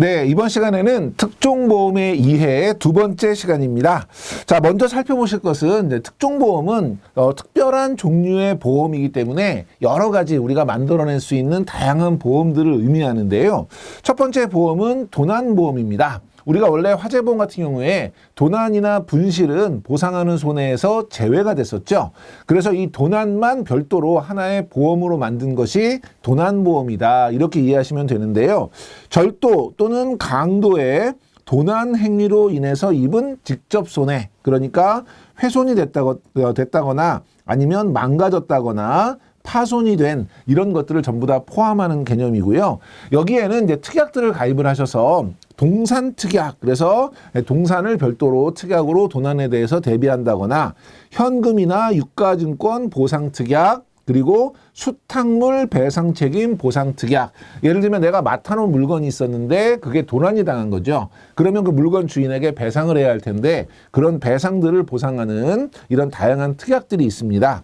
네, 이번 시간에는 특종보험의 이해 두 번째 시간입니다. 자, 먼저 살펴보실 것은 이제 특종보험은 어, 특별한 종류의 보험이기 때문에 여러 가지 우리가 만들어낼 수 있는 다양한 보험들을 의미하는데요. 첫 번째 보험은 도난보험입니다. 우리가 원래 화재보험 같은 경우에 도난이나 분실은 보상하는 손해에서 제외가 됐었죠. 그래서 이 도난만 별도로 하나의 보험으로 만든 것이 도난보험이다. 이렇게 이해하시면 되는데요. 절도 또는 강도의 도난 행위로 인해서 입은 직접 손해, 그러니까 훼손이 됐다거, 어, 됐다거나 아니면 망가졌다거나 파손이 된 이런 것들을 전부 다 포함하는 개념이고요. 여기에는 이제 특약들을 가입을 하셔서 동산 특약, 그래서 동산을 별도로 특약으로 도난에 대해서 대비한다거나 현금이나 유가증권 보상 특약, 그리고 수탁물 배상 책임 보상 특약. 예를 들면 내가 맡아놓은 물건이 있었는데 그게 도난이 당한 거죠. 그러면 그 물건 주인에게 배상을 해야 할 텐데 그런 배상들을 보상하는 이런 다양한 특약들이 있습니다.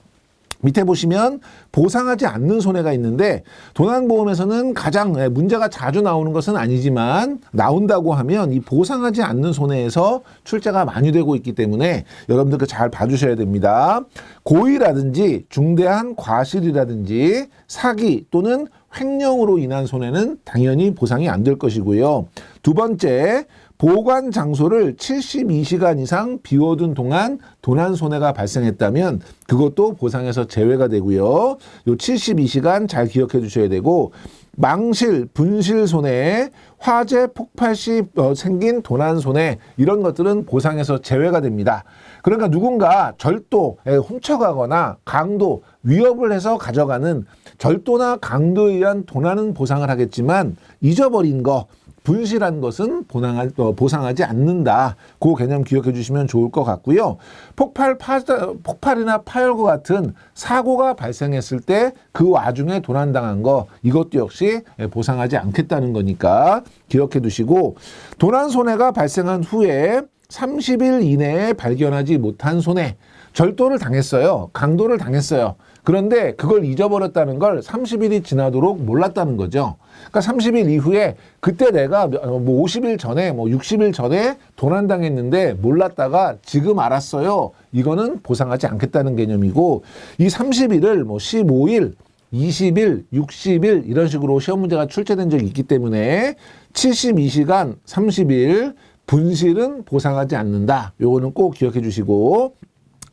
밑에 보시면 보상하지 않는 손해가 있는데 도난보험에서는 가장 예, 문제가 자주 나오는 것은 아니지만 나온다고 하면 이 보상하지 않는 손해에서 출제가 많이 되고 있기 때문에 여러분들 그잘 봐주셔야 됩니다. 고의라든지 중대한 과실이라든지 사기 또는 횡령으로 인한 손해는 당연히 보상이 안 될 것이고요. 두 번째, 보관 장소를 72시간 이상 비워둔 동안 도난 손해가 발생했다면 그것도 보상에서 제외가 되고요. 요 72시간 잘 기억해 주셔야 되고 망실, 분실 손해, 화재 폭발 시 어, 생긴 도난 손해 이런 것들은 보상에서 제외가 됩니다. 그러니까 누군가 절도에 훔쳐가거나 강도, 위협을 해서 가져가는 절도나 강도에 의한 도난은 보상을 하겠지만 잊어버린 거 분실한 것은 보상하, 어, 보상하지 않는다. 그 개념 기억해 주시면 좋을 것 같고요. 폭발, 파, 폭발이나 파열과 같은 사고가 발생했을 때 그 와중에 도난당한 거 이것도 역시 보상하지 않겠다는 거니까 기억해 두시고 도난 손해가 발생한 후에 30일 이내에 발견하지 못한 손해 절도를 당했어요. 강도를 당했어요. 그런데 그걸 잊어버렸다는 걸 30일이 지나도록 몰랐다는 거죠. 그러니까 30일 이후에 그때 내가 뭐 50일 전에 뭐 60일 전에 도난당했는데 몰랐다가 지금 알았어요. 이거는 보상하지 않겠다는 개념이고 이 30일을 뭐 15일 20일, 60일 이런 식으로 시험 문제가 출제된 적이 있기 때문에 72시간, 30일 분실은 보상하지 않는다. 요거는 꼭 기억해 주시고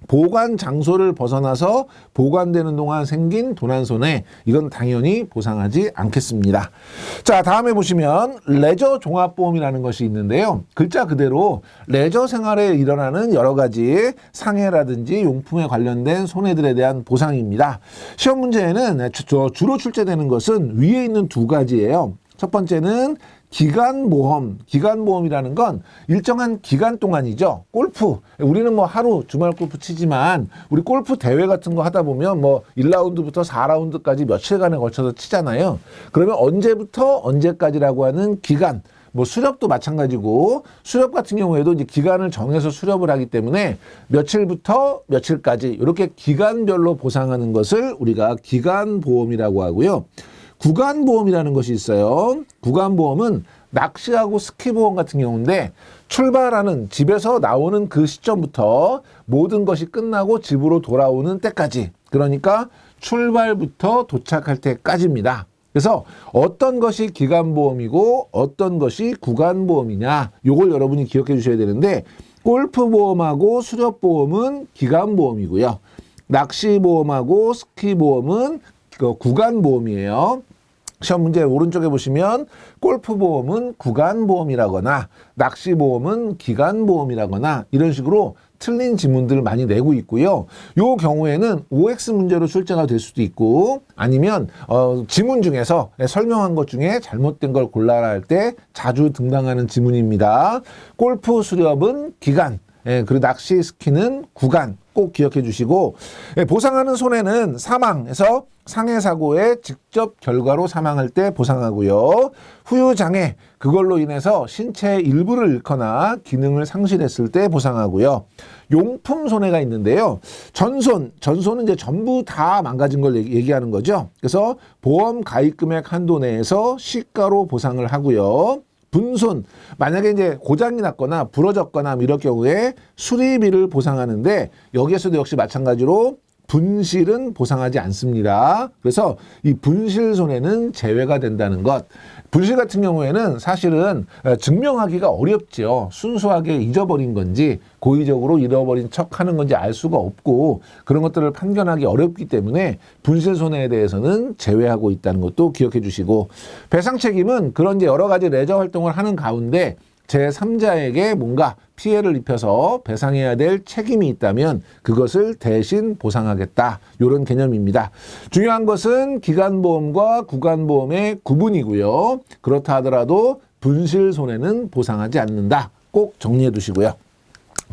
보관 장소를 벗어나서 보관되는 동안 생긴 도난 손해 이건 당연히 보상하지 않겠습니다. 자, 다음에 보시면 레저 종합보험이라는 것이 있는데요. 글자 그대로 레저 생활에 일어나는 여러 가지 상해라든지 용품에 관련된 손해들에 대한 보상입니다. 시험 문제에는 주로 출제되는 것은 위에 있는 두 가지예요. 첫 번째는 기간보험, 기간보험이라는 건 일정한 기간 동안이죠. 골프. 우리는 뭐 하루 주말 골프 치지만 우리 골프 대회 같은 거 하다 보면 뭐 1라운드부터 4라운드까지 며칠간에 걸쳐서 치잖아요. 그러면 언제부터 언제까지라고 하는 기간, 뭐 수렵도 마찬가지고 수렵 같은 경우에도 이제 기간을 정해서 수렵을 하기 때문에 며칠부터 며칠까지 이렇게 기간별로 보상하는 것을 우리가 기간 보험이라고 하고요. 구간보험이라는 것이 있어요. 구간보험은 낚시하고 스키보험 같은 경우인데 출발하는 집에서 나오는 그 시점부터 모든 것이 끝나고 집으로 돌아오는 때까지 그러니까 출발부터 도착할 때까지입니다. 그래서 어떤 것이 기간보험이고 어떤 것이 구간보험이냐 요걸 여러분이 기억해 주셔야 되는데 골프보험하고 수렵보험은 기간보험이고요. 낚시보험하고 스키보험은 그 구간보험이에요. 시험 문제 오른쪽에 보시면 골프 보험은 구간 보험이라거나 낚시 보험은 기간 보험이라거나 이런 식으로 틀린 지문들을 많이 내고 있고요. 요 경우에는 OX 문제로 출제가 될 수도 있고 아니면 어, 지문 중에서 설명한 것 중에 잘못된 걸 골라라 할 때 자주 등장하는 지문입니다. 골프 수렵은 기간, 예, 그리고 낚시 스키는 구간 꼭 기억해 주시고 예, 보상하는 손해는 사망에서 상해 사고의 직접 결과로 사망할 때 보상하고요. 후유 장애 그걸로 인해서 신체의 일부를 잃거나 기능을 상실했을 때 보상하고요. 용품 손해가 있는데요. 전손, 전손은 이제 전부 다 망가진 걸 얘기- 얘기하는 거죠. 그래서 보험 가입 금액 한도 내에서 시가로 보상을 하고요. 분손. 만약에 이제 고장이 났거나 부러졌거나 뭐 이럴 경우에 수리비를 보상하는데 여기에서도 역시 마찬가지로 분실은 보상하지 않습니다. 그래서 이 분실 손해는 제외가 된다는 것. 분실 같은 경우에는 사실은 어, 증명하기가 어렵죠. 순수하게 잊어버린 건지 고의적으로 잃어버린 척 하는 건지 알 수가 없고 그런 것들을 판견하기 어렵기 때문에 분실 손해에 대해서는 제외하고 있다는 것도 기억해 주시고 배상 책임은 그런 이제 여러 가지 레저 활동을 하는 가운데 제3자에게 뭔가 피해를 입혀서 배상해야 될 책임이 있다면 그것을 대신 보상하겠다. 이런 개념입니다. 중요한 것은 기간보험과 구간보험의 구분이고요. 그렇다 하더라도 분실 손해는 보상하지 않는다. 꼭 정리해 두시고요.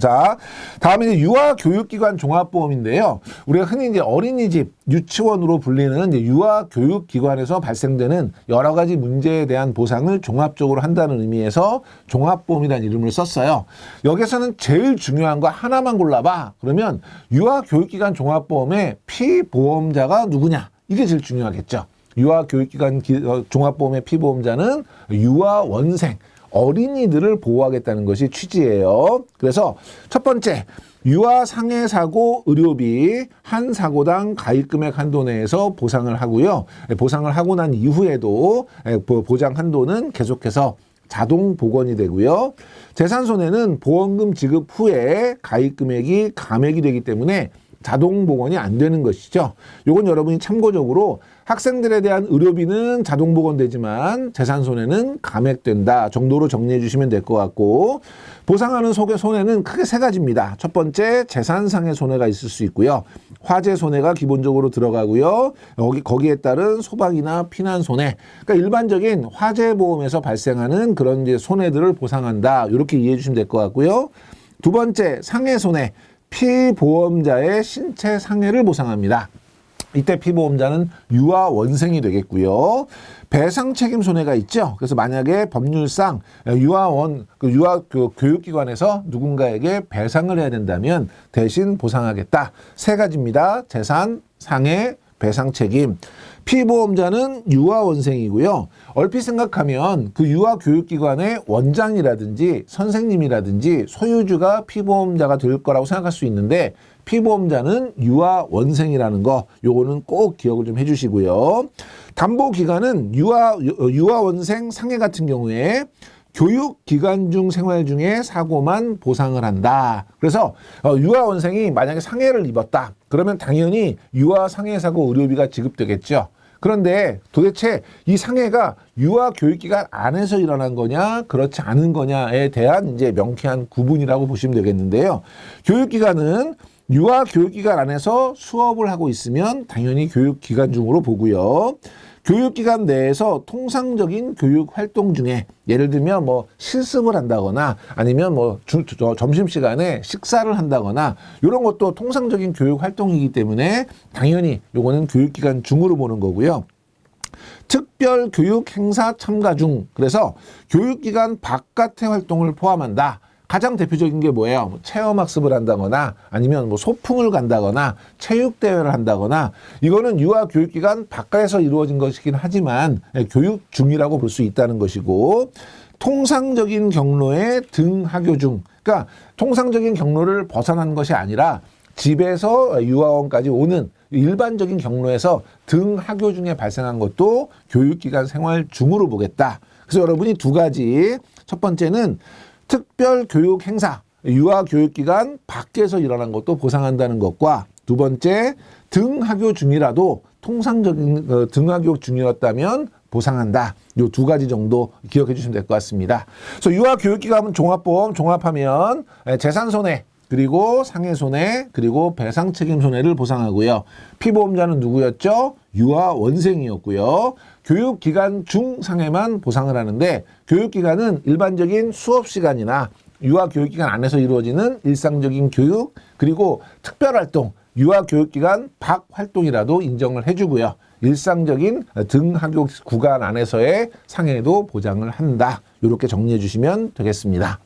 자, 다음에 이제 유아 교육기관 종합보험인데요. 우리가 흔히 이제 어린이집, 유치원으로 불리는 이제 유아 교육기관에서 발생되는 여러 가지 문제에 대한 보상을 종합적으로 한다는 의미에서 종합보험이라는 이름을 썼어요. 여기서는 제일 중요한 거 하나만 골라봐. 그러면 유아 교육기관 종합보험의 피보험자가 누구냐? 이게 제일 중요하겠죠. 유아 교육기관 기- 어, 종합보험의 피보험자는 유아 원생. 어린이들을 보호하겠다는 것이 취지예요. 그래서 첫 번째 유아 상해 사고 의료비 한 사고당 가입 금액 한도 내에서 보상을 하고요. 예, 보상을 하고 난 이후에도 예, 보- 보장 한도는 계속해서 자동 복원이 되고요. 재산 손해는 보험금 지급 후에 가입 금액이 감액이 되기 때문에 자동 복원이 안 되는 것이죠. 요건 여러분이 참고적으로 학생들에 대한 의료비는 자동 복원되지만 재산 손해는 감액된다 정도로 정리해 주시면 될 것 같고 보상하는 속의 손해는 크게 세 가지입니다. 첫 번째 재산상의 손해가 있을 수 있고요. 화재 손해가 기본적으로 들어가고요. 여기 거기에 따른 소방이나 피난 손해. 그러니까 일반적인 화재 보험에서 발생하는 그런 이제 손해들을 보상한다. 이렇게 이해해 주시면 될 것 같고요. 두 번째 상해 손해. 피보험자의 신체 상해를 보상합니다. 이때 피보험자는 유아 원생이 되겠고요. 배상 책임 손해가 있죠. 그래서 만약에 법률상 유아원 그 유아 그 교육기관에서 누군가에게 배상을 해야 된다면 대신 보상하겠다. 세 가지입니다. 재산, 상해, 배상 책임. 피보험자는 유아원생이고요. 얼핏 생각하면 그 유아교육기관의 원장이라든지 선생님이라든지 소유주가 피보험자가 될 거라고 생각할 수 있는데 피보험자는 유아 원생이라는 거 요거는 꼭 기억을 좀 해주시고요. 담보 기간은 유아 유아 원생 상해 같은 경우에 교육 기간 중 생활 중에 사고만 보상을 한다. 그래서 어, 유아 원생이 만약에 상해를 입었다. 그러면 당연히 유아 상해 사고 의료비가 지급되겠죠. 그런데 도대체 이 상해가 유아 교육기관 안에서 일어난 거냐, 그렇지 않은 거냐에 대한 이제 명쾌한 구분이라고 보시면 되겠는데요. 교육기관은 유아 교육기관 안에서 수업을 하고 있으면 당연히 교육기관 중으로 보고요. 교육기관 내에서 통상적인 교육 활동 중에 예를 들면 뭐 실습을 한다거나 아니면 뭐 주, 저, 점심시간에 식사를 한다거나 이런 것도 통상적인 교육 활동이기 때문에 당연히 요거는 교육기관 중으로 보는 거고요. 특별 교육 행사 참가 중 그래서 교육기관 바깥의 활동을 포함한다. 가장 대표적인 게 뭐예요? 뭐 체험학습을 한다거나 아니면 뭐 소풍을 간다거나 체육대회를 한다거나 이거는 유아교육기관 바깥에서 이루어진 것이긴 하지만 예, 교육 중이라고 볼 수 있다는 것이고 통상적인 경로의 등하교 중 그러니까 통상적인 경로를 벗어난 것이 아니라 집에서 유아원까지 오는 일반적인 경로에서 등하교 중에 발생한 것도 교육기관 생활 중으로 보겠다. 그래서 여러분이 두 가지 첫 번째는 특별 교육 행사, 유아 교육기관 밖에서 일어난 것도 보상한다는 것과 두 번째 등하교 중이라도 통상적인 어, 등하교 중이었다면 보상한다. 요 두 가지 정도 기억해 주시면 될 것 같습니다. 그래서 유아 교육기관 종합보험 종합하면 에, 재산 손해 그리고 상해 손해 그리고 배상 책임 손해를 보상하고요. 피보험자는 누구였죠? 유아 원생이었고요. 교육기간 중 상해만 보상을 하는데 교육기간은 일반적인 수업 시간이나 유아 교육기관 안에서 이루어지는 일상적인 교육 그리고 특별활동 유아 교육기관 밖 활동이라도 인정을 해주고요. 일상적인 등하교 구간 안에서의 상해도 보장을 한다. 이렇게 정리해 주시면 되겠습니다.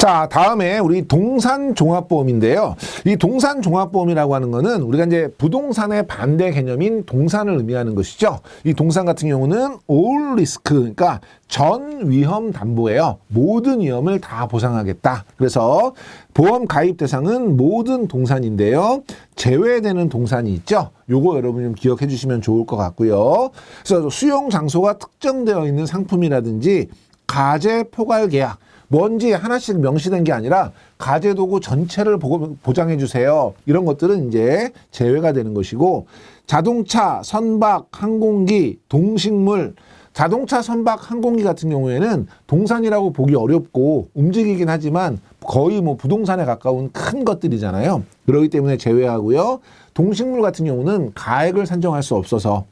자, 다음에 우리 동산 종합보험인데요. 이 동산 종합보험이라고 하는 거는 우리가 이제 부동산의 반대 개념인 동산을 의미하는 것이죠. 이 동산 같은 경우는 all risk, 그러니까 전 위험 담보예요. 모든 위험을 다 보상하겠다. 그래서 보험 가입 대상은 모든 동산인데요. 제외되는 동산이 있죠. 요거 여러분 좀 기억해 주시면 좋을 것 같고요. 그래서 수용 장소가 특정되어 있는 상품이라든지 가제 포괄 계약 뭔지 하나씩 명시된 게 아니라 가제 도구 전체를 보장해 주세요. 이런 것들은 이제 제외가 되는 것이고 자동차, 선박, 항공기, 동식물 자동차, 선박, 항공기 같은 경우에는 동산이라고 보기 어렵고 움직이긴 하지만 거의 뭐 부동산에 가까운 큰 것들이잖아요. 그렇기 때문에 제외하고요. 동식물 같은 경우는 가액을 산정할 수 없어서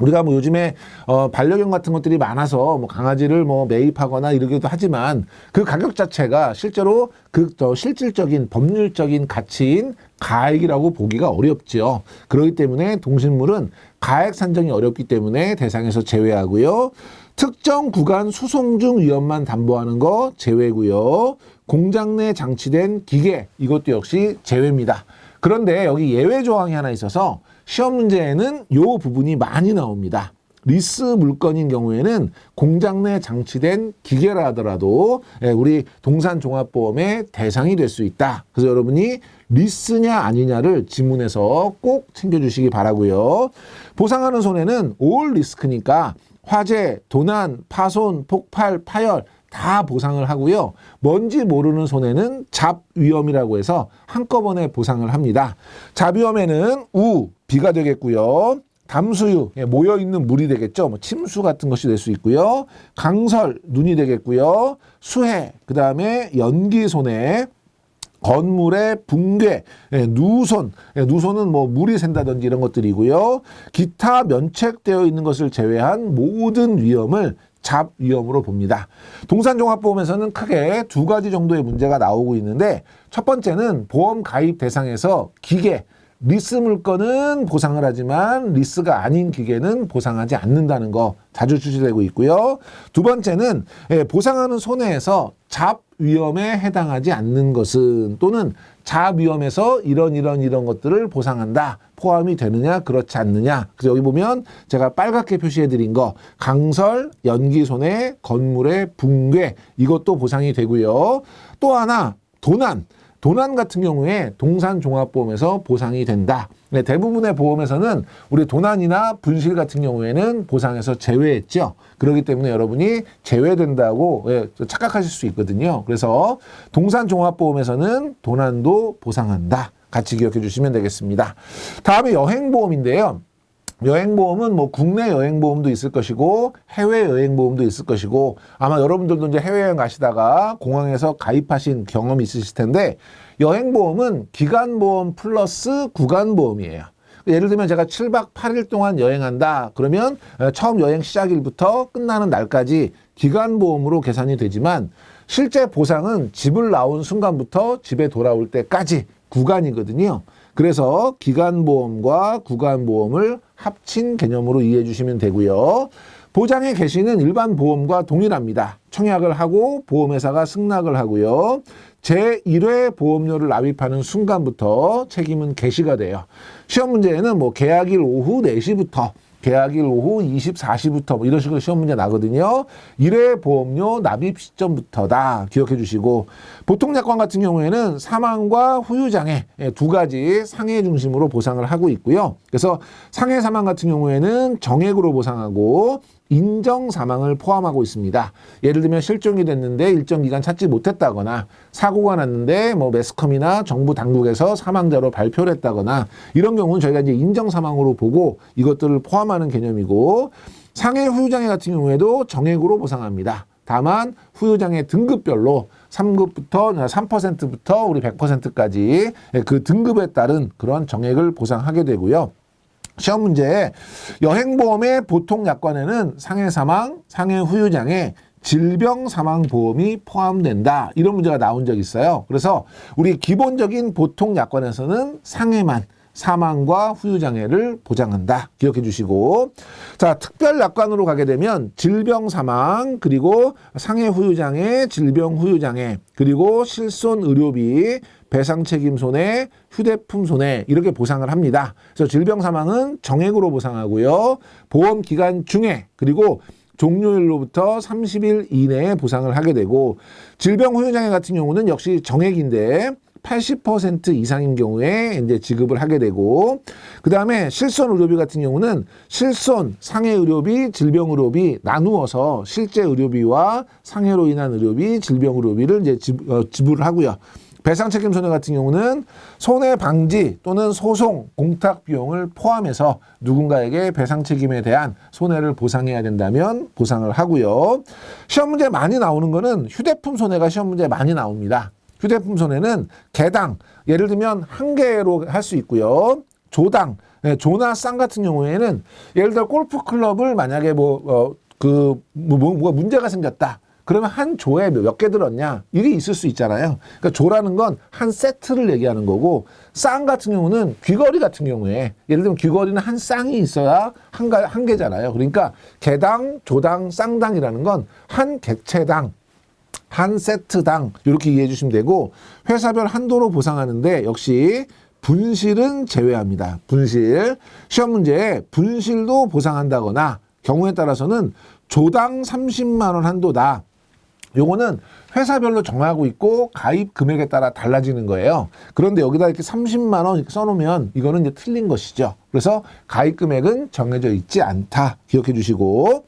우리가 뭐 요즘에 어 반려견 같은 것들이 많아서 뭐 강아지를 뭐 매입하거나 이러기도 하지만 그 가격 자체가 실제로 그 더 실질적인 법률적인 가치인 가액이라고 보기가 어렵죠. 그렇기 때문에 동식물은 가액 산정이 어렵기 때문에 대상에서 제외하고요. 특정 구간 수송 중 위험만 담보하는 거 제외고요. 공장 내 장치된 기계 이것도 역시 제외입니다. 그런데 여기 예외 조항이 하나 있어서 시험 문제에는 요 부분이 많이 나옵니다. 리스 물건인 경우에는 공장 내 장치된 기계라 하더라도 예, 우리 동산 종합보험의 대상이 될 수 있다. 그래서 여러분이 리스냐 아니냐를 지문에서 꼭 챙겨주시기 바라고요. 보상하는 손해는 올 리스크니까 화재, 도난, 파손, 폭발, 파열 다 보상을 하고요. 뭔지 모르는 손해는 잡위험이라고 해서 한꺼번에 보상을 합니다. 잡위험에는 우, 비가 되겠고요. 담수유, 예, 모여 있는 물이 되겠죠. 뭐 침수 같은 것이 될 수 있고요. 강설, 눈이 되겠고요. 수해, 그 다음에 연기 손해, 건물의 붕괴, 예, 누손, 예, 누손은 뭐 물이 샌다든지 이런 것들이고요. 기타 면책되어 있는 것을 제외한 모든 위험을 잡 위험으로 봅니다. 동산종합보험에서는 크게 두 가지 정도의 문제가 나오고 있는데 첫 번째는 보험 가입 대상에서 기계, 리스 물건은 보상을 하지만 리스가 아닌 기계는 보상하지 않는다는 거 자주 출시되고 있고요. 두 번째는 예, 보상하는 손해에서 잡 위험에 해당하지 않는 것은 또는 잡위험에서 이런 이런 이런 것들을 보상한다. 포함이 되느냐 그렇지 않느냐. 그래서 여기 보면 제가 빨갛게 표시해 드린 거 강설 연기 손해 건물의 붕괴 이것도 보상이 되고요. 또 하나 도난. 도난 같은 경우에 동산종합보험에서 보상이 된다. 네, 대부분의 보험에서는 우리 도난이나 분실 같은 경우에는 보상에서 제외했죠. 그렇기 때문에 여러분이 제외된다고 예, 착각하실 수 있거든요. 그래서 동산종합보험에서는 도난도 보상한다. 같이 기억해 주시면 되겠습니다. 다음에 여행보험인데요. 여행보험은 뭐 국내 여행보험도 있을 것이고 해외 여행보험도 있을 것이고 아마 여러분들도 이제 해외여행 가시다가 공항에서 가입하신 경험이 있으실 텐데 여행보험은 기간보험 플러스 구간보험이에요. 예를 들면 제가 7박 8일 동안 여행한다. 그러면 어, 처음 여행 시작일부터 끝나는 날까지 기간보험으로 계산이 되지만 실제 보상은 집을 나온 순간부터 집에 돌아올 때까지 구간이거든요. 그래서 기간보험과 구간보험을 합친 개념으로 이해해 주시면 되고요. 보장의 개시는 일반 보험과 동일합니다. 청약을 하고 보험회사가 승낙을 하고요. 제1회 보험료를 납입하는 순간부터 책임은 개시가 돼요. 시험 문제에는 뭐 계약일 오후 4시부터 계약일 오후 24시부터 뭐 이런 식으로 시험 문제 나거든요. 1회 보험료 납입 시점부터다. 기억해 주시고 보통 약관 같은 경우에는 사망과 후유장애 예, 두 가지 상해 중심으로 보상을 하고 있고요. 그래서 상해 사망 같은 경우에는 정액으로 보상하고 인정 사망을 포함하고 있습니다. 예를 들면 실종이 됐는데 일정 기간 찾지 못했다거나 사고가 났는데 뭐 매스컴이나 정부 당국에서 사망자로 발표를 했다거나 이런 경우는 저희가 이제 인정 사망으로 보고 이것들을 포함하는 개념이고 상해 후유장애 같은 경우에도 정액으로 보상합니다. 다만 후유장애 등급별로 3급부터 3%부터 우리 100%까지 그 등급에 따른 그런 정액을 보상하게 되고요. 시험 문제에 여행보험의 보통 약관에는 상해 사망, 상해 후유 장애, 질병 사망 보험이 포함된다. 이런 문제가 나온 적이 있어요. 그래서 우리 기본적인 보통 약관에서는 상해만 사망과 후유 장애를 보장한다. 기억해 주시고. 자, 특별 약관으로 가게 되면 질병 사망, 그리고 상해 후유 장애, 질병 후유 장애, 그리고 실손 의료비, 배상 책임 손해, 휴대품 손해 이렇게 보상을 합니다. 그래서 질병 사망은 정액으로 보상하고요. 보험 기간 중에 그리고 종료일로부터 30일 이내에 보상을 하게 되고 질병 후유장애 같은 경우는 역시 정액인데 80% 이상인 경우에 이제 지급을 하게 되고 그 다음에 실손 의료비 같은 경우는 실손 상해 의료비 질병 의료비 나누어서 실제 의료비와 상해로 인한 의료비 질병 의료비를 이제 지, 어, 지불을 하고요. 배상 책임 손해 같은 경우는 손해 방지 또는 소송 공탁 비용을 포함해서 누군가에게 배상 책임에 대한 손해를 보상해야 된다면 보상을 하고요. 시험 문제 많이 나오는 거는 휴대폰 손해가 시험 문제 많이 나옵니다. 휴대폰 손해는 개당 예를 들면 한 개로 할 수 있고요. 조당 예, 조나 쌍 같은 경우에는 예를 들어 골프 클럽을 만약에 뭐어그 뭐, 뭐, 뭐가 문제가 생겼다. 그러면 한 조에 몇 개 들었냐? 이게 있을 수 있잖아요. 그러니까 조라는 건 한 세트를 얘기하는 거고, 쌍 같은 경우는 귀걸이 같은 경우에, 예를 들면 귀걸이는 한 쌍이 있어야 한, 가, 한 개잖아요. 그러니까 개당, 조당, 쌍당이라는 건한 객체당, 한 세트당, 이렇게 이해해 주시면 되고, 회사별 한도로 보상하는데, 역시 분실은 제외합니다. 분실. 시험 문제에 분실도 보상한다거나, 경우에 따라서는 조당 30만 원 한도다. 요거는 회사별로 정하고 있고 가입 금액에 따라 달라지는 거예요. 그런데 여기다 이렇게 30만 원 이렇게 써놓으면 이거는 이제 틀린 것이죠. 그래서 가입 금액은 정해져 있지 않다. 기억해 주시고.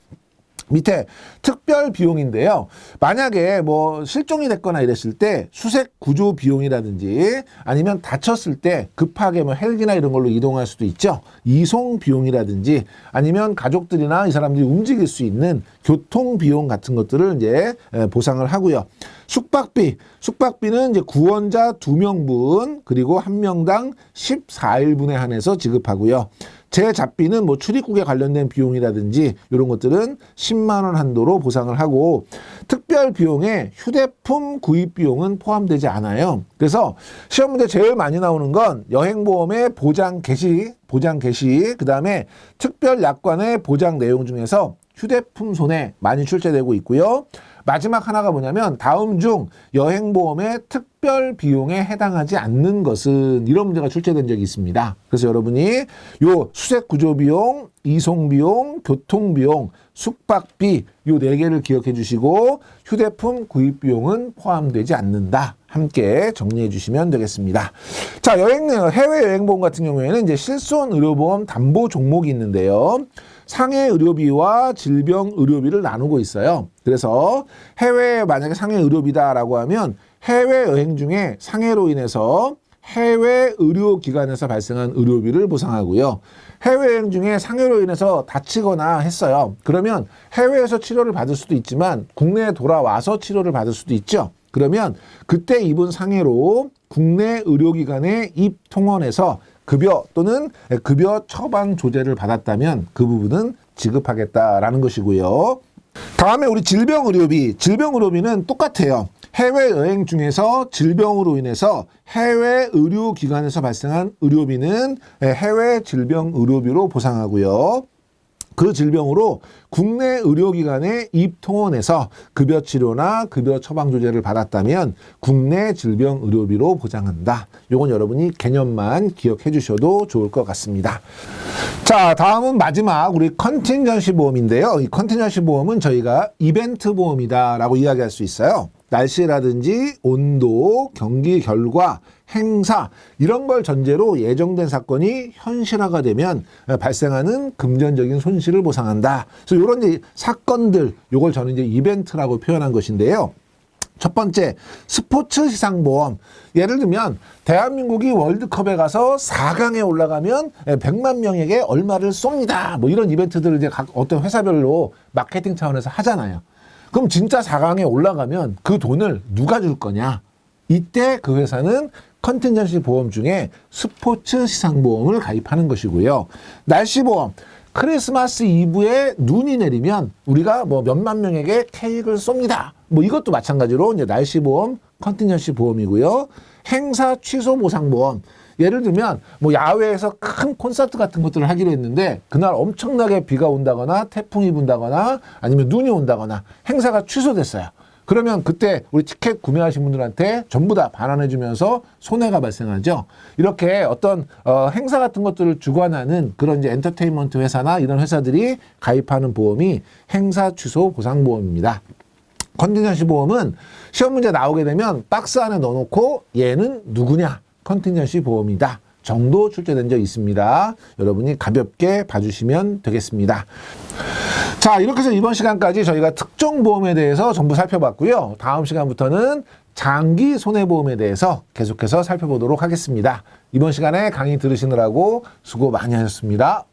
밑에 특별 비용인데요. 만약에 뭐 실종이 됐거나 이랬을 때 수색 구조 비용이라든지 아니면 다쳤을 때 급하게 뭐 헬기나 이런 걸로 이동할 수도 있죠. 이송 비용이라든지 아니면 가족들이나 이 사람들이 움직일 수 있는 교통 비용 같은 것들을 이제 보상을 하고요. 숙박비, 숙박비는 이제 구원자 두 명분 그리고 한 명당 14일분에 한해서 지급하고요. 재잡비는 뭐 출입국에 관련된 비용이라든지 이런 것들은 10만 원 한도로 보상을 하고 특별 비용에 휴대폰 구입 비용은 포함되지 않아요. 그래서 시험 문제 제일 많이 나오는 건 여행보험의 보장 개시, 보장 개시, 그 다음에 특별 약관의 보장 내용 중에서 휴대품 손해 많이 출제되고 있고요. 마지막 하나가 뭐냐면 다음 중 여행보험의 특별 비용에 해당하지 않는 것은 이런 문제가 출제된 적이 있습니다. 그래서 여러분이 요 수색 구조 비용, 이송 비용, 교통 비용, 숙박비 요 네 개를 기억해 주시고 휴대폰 구입 비용은 포함되지 않는다. 함께 정리해 주시면 되겠습니다. 자, 여행 해외 여행 보험 같은 경우에는 이제 실손 의료보험 담보 종목이 있는데요. 상해 의료비와 질병 의료비를 나누고 있어요. 그래서 해외 만약에 상해 의료비다라고 하면 해외 여행 중에 상해로 인해서 해외 의료기관에서 발생한 의료비를 보상하고요. 해외여행 중에 상해로 인해서 다치거나 했어요. 그러면 해외에서 치료를 받을 수도 있지만 국내에 돌아와서 치료를 받을 수도 있죠. 그러면 그때 입은 상해로 국내 의료기관에 입통원해서 급여 또는 급여 처방 조제를 받았다면 그 부분은 지급하겠다라는 것이고요. 다음에 우리 질병의료비, 질병의료비는 똑같아요. 해외 여행 중에서 질병으로 인해서 해외 의료기관에서 발생한 의료비는 해외 질병 의료비로 보상하고요. 그 질병으로 국내 의료기관에 입통원해서 급여 치료나 급여 처방 조제를 받았다면 국내 질병 의료비로 보장한다. 요건 여러분이 개념만 기억해 주셔도 좋을 것 같습니다. 자, 다음은 마지막 우리 컨틴전시 보험인데요. 이 컨틴전시 보험은 저희가 이벤트 보험이다라고 이야기할 수 있어요. 날씨라든지 온도, 경기 결과, 행사 이런 걸 전제로 예정된 사건이 현실화가 되면 발생하는 금전적인 손실을 보상한다. 그래서 이런 사건들 요걸 저는 이제 이벤트라고 표현한 것인데요. 첫 번째 스포츠 시상 보험 예를 들면 대한민국이 월드컵에 가서 4강에 올라가면 100만 명에게 얼마를 쏩니다 뭐 이런 이벤트들을 이제 각 어떤 회사별로 마케팅 차원에서 하잖아요 그럼 진짜 4강에 올라가면 그 돈을 누가 줄 거냐 이때 그 회사는 컨텐전시 보험 중에 스포츠 시상보험을 가입하는 것이고요. 날씨보험. 크리스마스 이브에 눈이 내리면 우리가 뭐 몇만 명에게 케이크를 쏩니다. 뭐 이것도 마찬가지로 이제 날씨보험 컨텐전시 보험이고요. 행사 취소 보상보험. 예를 들면 뭐 야외에서 큰 콘서트 같은 것들을 하기로 했는데 그날 엄청나게 비가 온다거나 태풍이 분다거나 아니면 눈이 온다거나 행사가 취소됐어요. 그러면 그때 우리 티켓 구매하신 분들한테 전부 다 반환해 주면서 손해가 발생하죠. 이렇게 어떤 어, 행사 같은 것들을 주관하는 그런 이제 엔터테인먼트 회사나 이런 회사들이 가입하는 보험이 행사 취소 보상 보험입니다. 컨틴전시 보험은 시험 문제 나오게 되면 박스 안에 넣어놓고 얘는 누구냐 컨틴전시 보험이다 정도 출제된 적 있습니다. 여러분이 가볍게 봐주시면 되겠습니다. 자 이렇게 해서 이번 시간까지 저희가 특정 보험에 대해서 전부 살펴봤고요. 다음 시간부터는 장기 손해보험에 대해서 계속해서 살펴보도록 하겠습니다. 이번 시간에 강의 들으시느라고 수고 많이 하셨습니다.